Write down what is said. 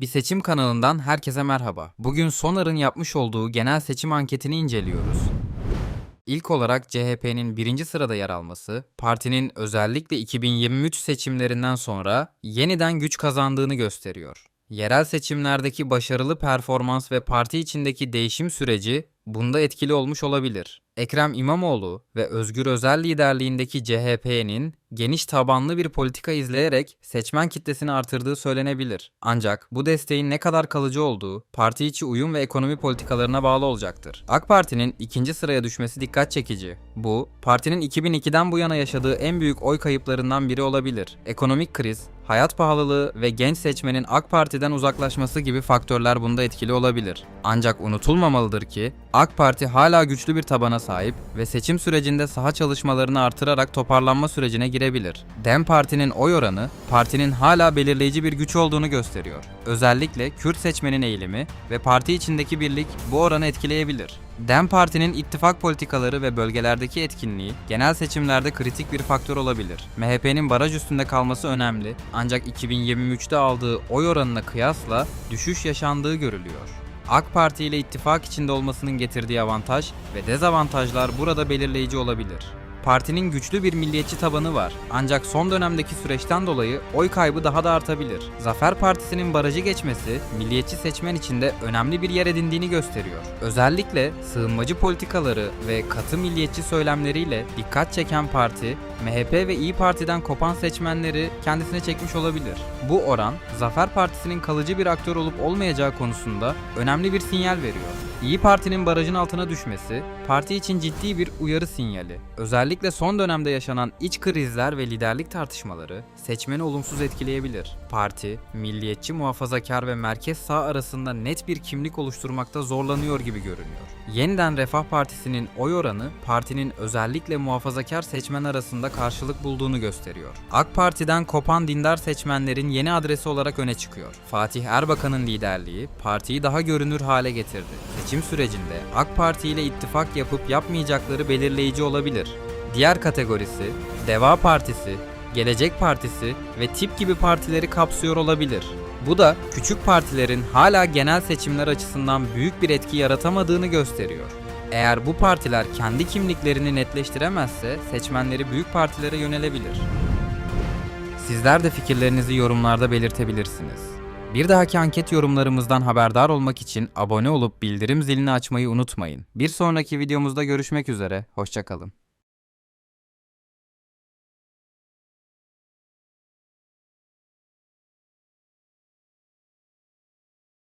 Bir seçim kanalından herkese merhaba. Bugün Sonar'ın yapmış olduğu genel seçim anketini inceliyoruz. İlk olarak CHP'nin birinci sırada yer alması, partinin özellikle 2023 seçimlerinden sonra yeniden güç kazandığını gösteriyor. Yerel seçimlerdeki başarılı performans ve parti içindeki değişim süreci bunda etkili olmuş olabilir. Ekrem İmamoğlu ve Özgür Özel liderliğindeki CHP'nin geniş tabanlı bir politika izleyerek seçmen kitlesini artırdığı söylenebilir. Ancak bu desteğin ne kadar kalıcı olduğu parti içi uyum ve ekonomi politikalarına bağlı olacaktır. AK Parti'nin ikinci sıraya düşmesi dikkat çekici. Bu, partinin 2002'den bu yana yaşadığı en büyük oy kayıplarından biri olabilir. Ekonomik kriz, hayat pahalılığı ve genç seçmenin AK Parti'den uzaklaşması gibi faktörler bunda etkili olabilir. Ancak unutulmamalıdır ki AK Parti hala güçlü bir tabana sahip ve seçim sürecinde saha çalışmalarını artırarak toparlanma sürecine girebilir. Dem Parti'nin oy oranı partinin hala belirleyici bir güç olduğunu gösteriyor. Özellikle Kürt seçmenin eğilimi ve parti içindeki birlik bu oranı etkileyebilir. Dem Parti'nin ittifak politikaları ve bölgelerdeki etkinliği genel seçimlerde kritik bir faktör olabilir. MHP'nin baraj üstünde kalması önemli ancak 2023'te aldığı oy oranına kıyasla düşüş yaşandığı görülüyor. AK Parti ile ittifak içinde olmasının getirdiği avantaj ve dezavantajlar burada belirleyici olabilir. Partinin güçlü bir milliyetçi tabanı var. Ancak son dönemdeki süreçten dolayı oy kaybı daha da artabilir. Zafer Partisi'nin barajı geçmesi milliyetçi seçmen içinde önemli bir yer edindiğini gösteriyor. Özellikle sığınmacı politikaları ve katı milliyetçi söylemleriyle dikkat çeken parti, MHP ve İyi Parti'den kopan seçmenleri kendisine çekmiş olabilir. Bu oran, Zafer Partisi'nin kalıcı bir aktör olup olmayacağı konusunda önemli bir sinyal veriyor. İyi Parti'nin barajın altına düşmesi, parti için ciddi bir uyarı sinyali. Özellikle son dönemde yaşanan iç krizler ve liderlik tartışmaları seçmeni olumsuz etkileyebilir. Parti, milliyetçi muhafazakar ve merkez sağ arasında net bir kimlik oluşturmakta zorlanıyor gibi görünüyor. Yeniden Refah Partisi'nin oy oranı partinin özellikle muhafazakar seçmen arasında karşılık bulduğunu gösteriyor. AK Parti'den kopan dindar seçmenlerin yeni adresi olarak öne çıkıyor. Fatih Erbakan'ın liderliği partiyi daha görünür hale getirdi. Seçim sürecinde AK Parti ile ittifak yapıp yapmayacakları belirleyici olabilir. Diğer kategorisi Deva Partisi, Gelecek Partisi ve tip gibi partileri kapsıyor olabilir. Bu da küçük partilerin hala genel seçimler açısından büyük bir etki yaratamadığını gösteriyor. Eğer bu partiler kendi kimliklerini netleştiremezse seçmenleri büyük partilere yönelebilir. Sizler de fikirlerinizi yorumlarda belirtebilirsiniz. Bir dahaki anket yorumlarımızdan haberdar olmak için abone olup bildirim zilini açmayı unutmayın. Bir sonraki videomuzda görüşmek üzere, hoşçakalın.